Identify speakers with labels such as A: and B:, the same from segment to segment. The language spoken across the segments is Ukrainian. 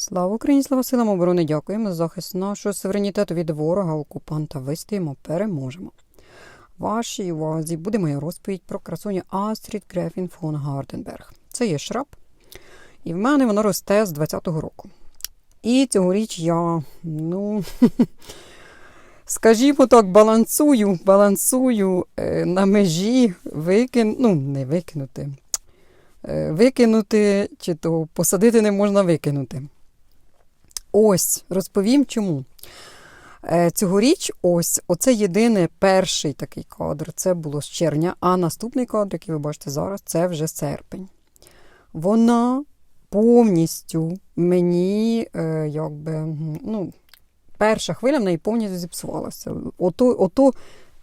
A: Слава Україні, слава силам оборони! Дякуємо за захист нашого суверенітету від ворога, окупанта. Вистоїмо, переможемо. Вашій увазі буде моя розповідь про красуню Астрід Грефін фон Гарденберг. Це є шраб, і в мене воно росте з 20-го року. І цьогоріч я, ну, скажімо так, балансую, балансую е, на межі викин... ну, не викинути. Е, Викинути чи то посадити не можна викинути. Ось, розповім чому. Е, Цьогоріч, ось, оце єдиний перший такий кадр. Це було з червня, а наступний кадр, який ви бачите зараз, це вже серпень. Вона повністю мені, е, якби, ну, перша хвиля в неї повністю зіпсувалася. Ото, ото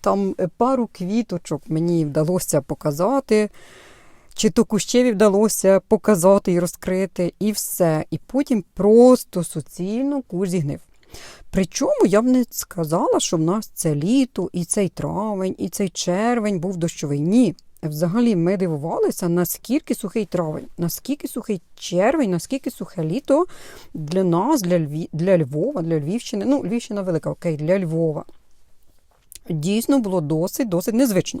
A: там е, пару квіточок мені вдалося показати. Чи то кущеві вдалося показати і розкрити, і все. І потім просто суцільно кущ зігнив. Причому я б не сказала, що в нас це літо, і цей травень, і цей червень був дощовий. Ні. Взагалі ми дивувалися, наскільки сухий травень, наскільки сухий червень, наскільки сухе літо для нас, для, Львів, для Львова, для Львівщини. Ну, Львівщина велика, окей, для Львова. Дійсно було досить, досить незвично.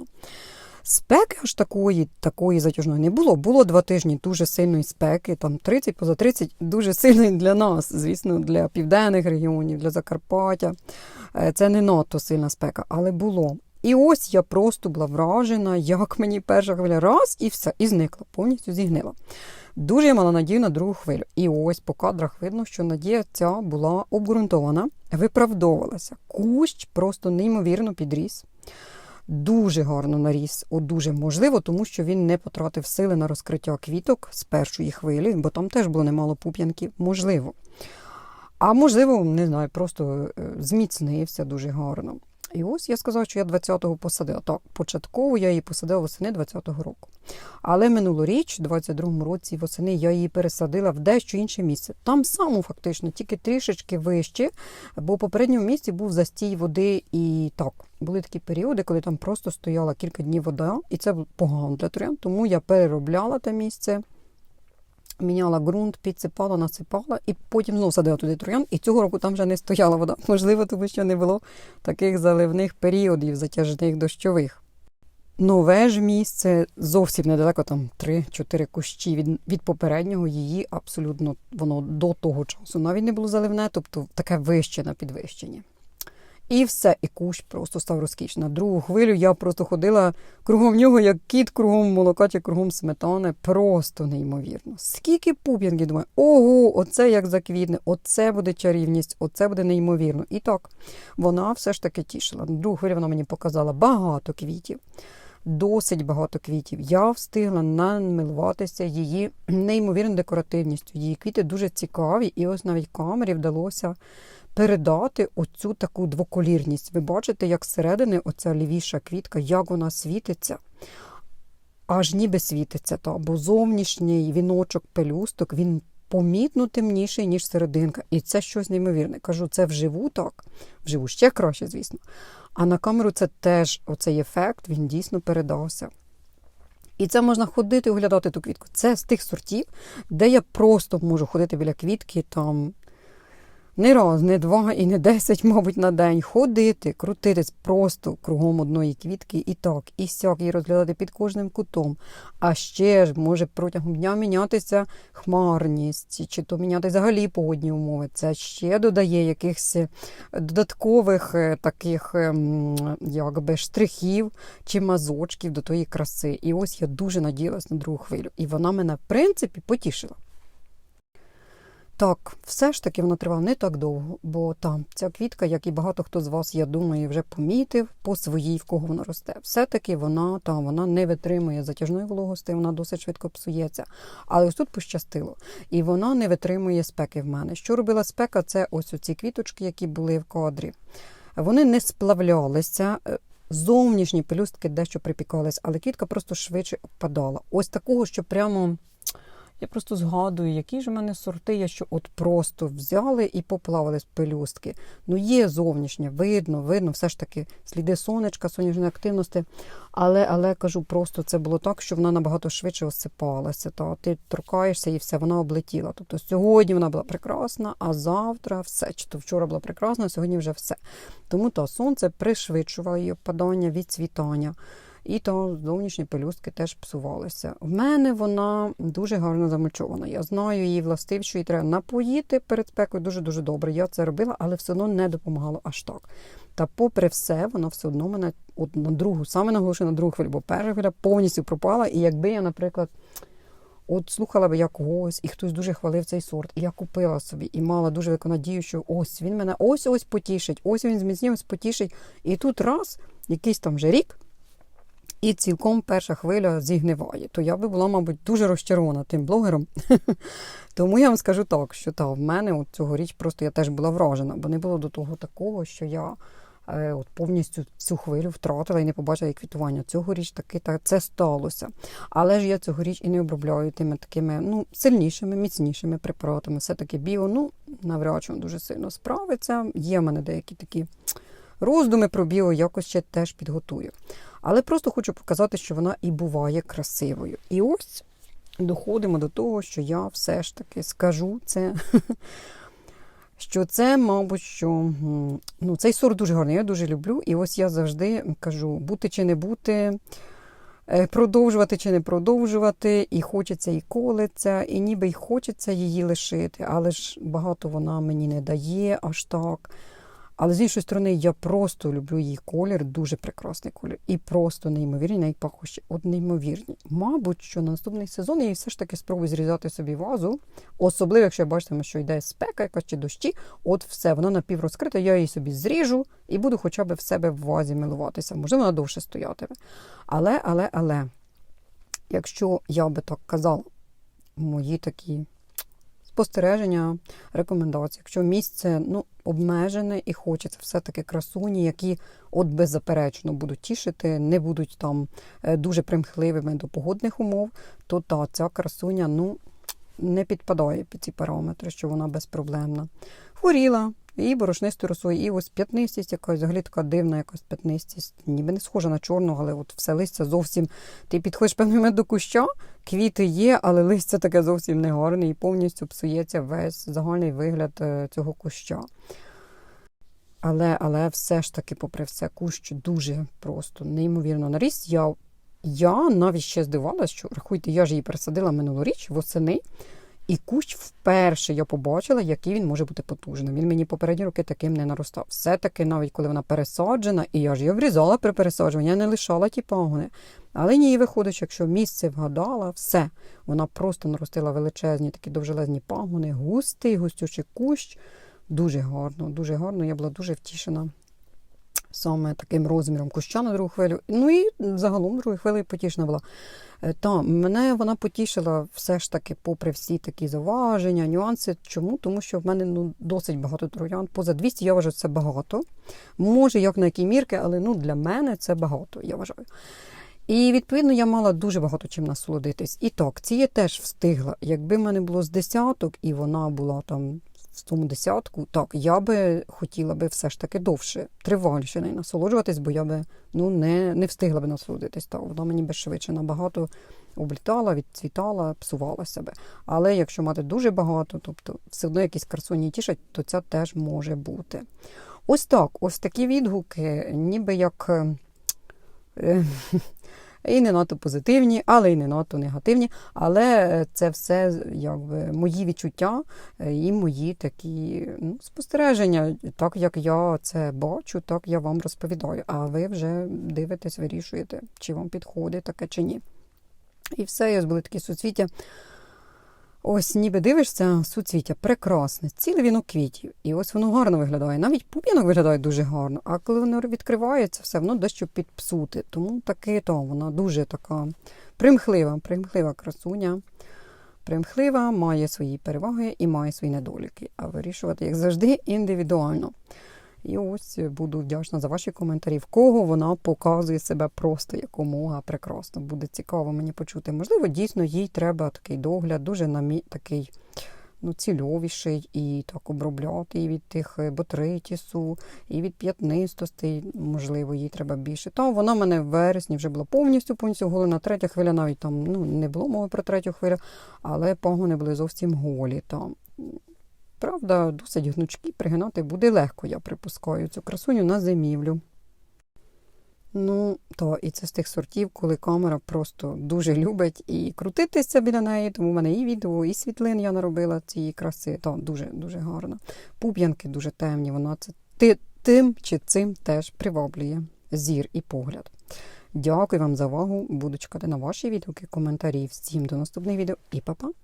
A: Спеки аж такої, такої затяжної не було. Було два тижні дуже сильної спеки, там 30 поза 30, дуже сильної для нас, звісно, для південних регіонів, для Закарпаття. Е, Це не надто сильна спека, але було. І ось я просто була вражена, як мені перша хвиля раз і все, і зникла, повністю зігнила. Дуже я мала надію на другу хвилю. І ось по кадрах видно, що надія ця була обґрунтована, виправдовувалася. Кущ просто неймовірно підріс. Дуже гарно наріс, от дуже можливо, тому що він не потратив сили на розкриття квіток з першої хвилі, бо там теж було немало пуп'янки. Можливо. А можливо, не знаю, просто е, зміцнився дуже гарно. І ось я сказала, що я 20-го посадила. Так, початково я її посадила восени 20-го року. Але минулоріч, у 22-му році, восени, я її пересадила в дещо інше місце. Там само фактично, тільки трішечки вище, бо в попередньому місці був застій води і так. Були такі періоди, коли там просто стояла кілька днів вода, і це погано для троян, тому я переробляла те місце. Міняла ґрунт, підсипала, насипала, і потім знову садила туди троян. І цього року там вже не стояла вода. Можливо, тому що не було таких заливних періодів, затяжних дощових. Нове ж місце зовсім недалеко, там 3-4 кущі від, від попереднього її абсолютно воно до того часу навіть не було заливне, тобто таке вище на підвищенні. І все, і кущ просто став розкішний. На другу хвилю я просто ходила кругом нього, як кіт кругом молока чи кругом сметани. Просто неймовірно. Скільки пуп'янки, думаю, ого, оце як заквітне, оце буде чарівність, оце буде неймовірно. І так, вона все ж таки тішила. Другу хвилю вона мені показала багато квітів. Досить багато квітів. Я встигла намилуватися її неймовірною декоративністю. Її квіти дуже цікаві, і ось навіть камері вдалося передати оцю таку двоколірність. Ви бачите, як зсередини оця лівіша квітка, як вона світиться. Аж ніби світиться, та, бо зовнішній віночок пелюсток, він помітно темніший, ніж серединка. І це щось неймовірне. Кажу, це вживу так, вживу ще краще, звісно. А на камеру це теж оцей ефект, він дійсно передався. І це можна ходити і оглядати ту квітку. Це з тих сортів, де я просто можу ходити біля квітки там не раз, не два і не десять, мабуть, на день. Ходити, крутитись просто кругом одної квітки і так, і сяк, і розглядати під кожним кутом. А ще ж може протягом дня мінятися хмарність, чи то міняти взагалі погодні умови. Це ще додає якихось додаткових е, таких ем, якби штрихів чи мазочків до тої краси. І ось я дуже надіялась на другу хвилю. І вона мене, в принципі, потішила. Так, все ж таки вона тривала не так довго, бо там ця квітка, як і багато хто з вас, я думаю, вже помітив по своїй, в кого вона росте. Все-таки вона там вона не витримує затяжної вологості, вона досить швидко псується. Але ось тут пощастило. І вона не витримує спеки в мене. Що робила спека? Це ось оці квіточки, які були в кадрі. Вони не сплавлялися. е, Зовнішні пелюстки дещо припікались, але квітка просто швидше опадала. Ось такого, що прямо Я просто згадую, які ж у мене сорти є, що от просто взяли і поплавали з пелюстки. Ну, є зовнішнє, видно, видно, все ж таки сліди сонечка, сонячної активності. Але, але кажу, просто це було так, що вона набагато швидше осипалася. Та ти торкаєшся і все, вона облетіла. Тобто сьогодні вона була прекрасна, а завтра все. Чи то вчора була прекрасна, а сьогодні вже все. Тому то сонце пришвидшувало її опадання, відцвітання. І то зовнішні пелюстки теж псувалися. В мене вона дуже гарно замульчована. Я знаю її властив, що її треба напоїти перед спекою дуже-дуже добре. Я це робила, але все одно не допомагало аж так. Та попри все, вона все одно мене от на другу, саме наголошую на другу хвилю, бо перша хвиля повністю пропала. І якби я, наприклад, от слухала би я когось, і хтось дуже хвалив цей сорт, і я купила собі і мала дуже велику надію, що ось він мене ось ось потішить, ось він зміцнів, ось потішить. І тут раз, якийсь там вже рік, і цілком перша хвиля зігниває, то я би була, мабуть, дуже розчарована тим блогером. Тому я вам скажу так, що та, в мене от цьогоріч просто я теж була вражена, бо не було до того такого, що я е, от повністю цю хвилю втратила і не побачила її квітування. Цьогоріч таки та, це сталося. Але ж я цьогоріч і не обробляю тими такими ну, сильнішими, міцнішими препаратами. Все-таки біо, ну, навряд чи дуже сильно справиться. Є в мене деякі такі роздуми про біо, якось ще теж підготую. Але просто хочу показати, що вона і буває красивою. І ось доходимо до того, що я все ж таки скажу це. Що це, мабуть, що ну, цей сорт дуже гарний, я дуже люблю. І ось я завжди кажу, бути чи не бути, е, продовжувати чи не продовжувати, і хочеться, і колеться, і ніби й хочеться її лишити, але ж багато вона мені не дає аж так. Але з іншої сторони, я просто люблю її колір, дуже прекрасний колір. І просто неймовірні, навіть пахощі, от неймовірні. Мабуть, що на наступний сезон я все ж таки спробую зрізати собі вазу. Особливо, якщо я бачитиму, що йде спека, якась чи дощі, от все, вона напіврозкрита, я її собі зріжу і буду хоча б в себе в вазі милуватися. Можливо, вона довше стоятиме. Але, але, але, якщо я би так казала, мої такі спостереження, рекомендації. Якщо місце ну, обмежене і хочеться все-таки красуні, які от беззаперечно будуть тішити, не будуть там е, дуже примхливими до погодних умов, то та ця красуня ну, не підпадає під ці параметри, що вона безпроблемна. Хворіла. І борошнистою росою, і ось п'ятнистість якась, взагалі така дивна якась п'ятнистість, ніби не схожа на чорну, але от все листя зовсім. Ти підходиш певний момент до куща, квіти є, але листя таке зовсім не гарне і повністю псується весь загальний вигляд е, цього куща. Але але все ж таки, попри все, кущ дуже просто неймовірно наріс. Я я навіть ще здивалася, що рахуйте, я ж її пересадила минулоріч восени. І кущ вперше я побачила, який він може бути потужним. Він мені попередні роки таким не наростав. Все-таки, навіть коли вона пересаджена, і я ж її врізала при пересаджуванні, я не лишала ті пагони. Але ні, виходить, якщо місце вгадала, все. Вона просто наростила величезні такі довжелезні пагони, густий, густючий кущ. Дуже гарно, дуже гарно. Я була дуже втішена саме таким розміром куща на другу хвилю. Ну і загалом другої хвилі потішна була. Та, мене вона потішила все ж таки, попри всі такі зауваження, нюанси. Чому? Тому що в мене ну, досить багато троянд. Поза 200 я вважаю, це багато. Може, як на які мірки, але ну, для мене це багато, я вважаю. І, відповідно, я мала дуже багато чим насолодитись. І так, ці я теж встигла. Якби в мене було з десяток, і вона була там в тому десятку, так, я би хотіла би все ж таки довше, триваліше нею насолоджуватись, бо я би ну, не не встигла би насолодитись. Так, вона мені би швидше набагато облітала, відцвітала, псувала себе. Але якщо мати дуже багато, тобто все одно якісь красуні тішать, то ця теж може бути. Ось так, ось такі відгуки, ніби як. Е, і не надто позитивні, але й не надто негативні. Але це все якби мої відчуття і мої такі ну, спостереження. Так як я це бачу, так я вам розповідаю. А ви вже дивитесь, вирішуєте, чи вам підходить таке чи ні. І все, я були такі суцвіття. Ось ніби дивишся, суцвіття прекрасне, цілий вінок квітів. І ось воно гарно виглядає. Навіть пуп'янок виглядає дуже гарно, а коли воно відкривається, все воно дещо підпсути. Тому таки то вона дуже така примхлива, примхлива красуня. Примхлива, має свої переваги і має свої недоліки. А вирішувати, як завжди, індивідуально. І ось буду вдячна за ваші коментарі. В кого вона показує себе просто якомога прекрасно. Буде цікаво мені почути. Можливо, дійсно їй треба такий догляд, дуже намі... такий ну, цільовіший, і так обробляти і від тих е, ботритісу, і від п'ятнистостей, можливо, їй треба більше. Та вона в мене в вересні вже була повністю повністю голена. Третя хвиля навіть там ну, не було мови про третю хвилю, але пагони були зовсім голі. Там. Правда, досить гнучкі, пригинати буде легко, я припускаю, цю красуню на зимівлю. Ну, то і це з тих сортів, коли камера просто дуже любить і крутитися біля неї, тому в мене і відео, і світлин я наробила цієї краси. То дуже дуже гарно. Пуп'янки дуже темні, вона це ти, тим чи цим теж приваблює зір і погляд. Дякую вам за увагу. Буду чекати на ваші відгуки, коментарі. Всім до наступних відео і па-па!